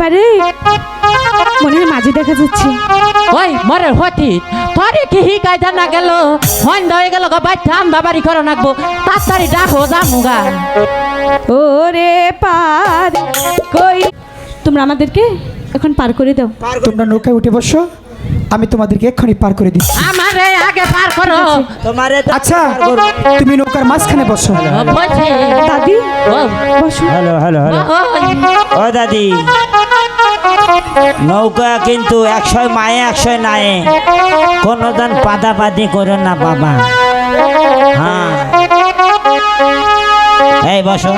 পারে? মনে হয় মাঝে দেখা যাচ্ছে। ওই মরে হতি তোরে কি হিকাই না গেল? হয়ে গেল গো বাচ্চা আমরা বাড়ি করে নাকবো। তাড়াতাড়ি ডাকো জামুগা ওরে পার কই? তোমরা আমাদেরকে এখন পার করে দাও। তোমরা নৌকায় উঠে বসো আমি তোমাদেরকে এক্ষুনি পার করে দিচ্ছি। আমারে আগে পার করো। তোমারে আচ্ছা তুমি নৌকার মাঝখানে বসো। দাদি বসো। Hello hello hello. ও দাদি। নৌকা কিন্তু একশো মায়ে একশো নায়ে। কোনো দিন পাদা পাদি করো না বাবা। হ্যাঁ। এই বসো।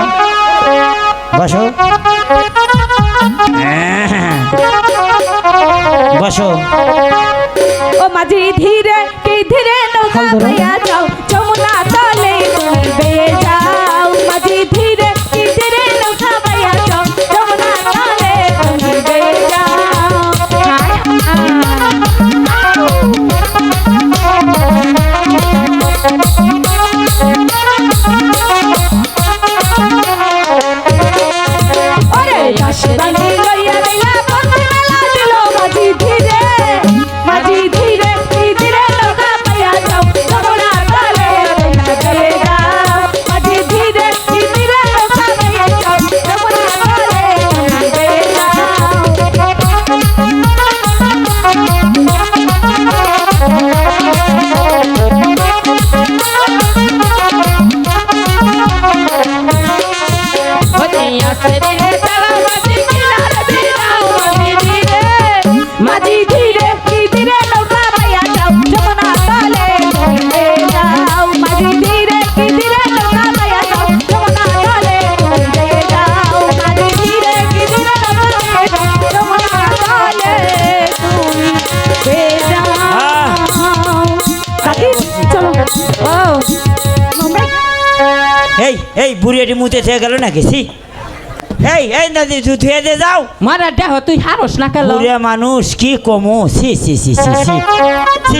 বসো। হ্যাঁ। বসো। ও মাঝি ধীরে কি ধীরে নৌকা ভাইয়া যাও। এই এই বুড়িয়াটি মুতে থেকে গেল নাকি? গেছি এই এই নদী তুই ধুয়ে দে যাও। মারা দেহ তুই হারস না কেন? বুড়িয়া মানুষ কি কমো? সি সি সি সি সি সি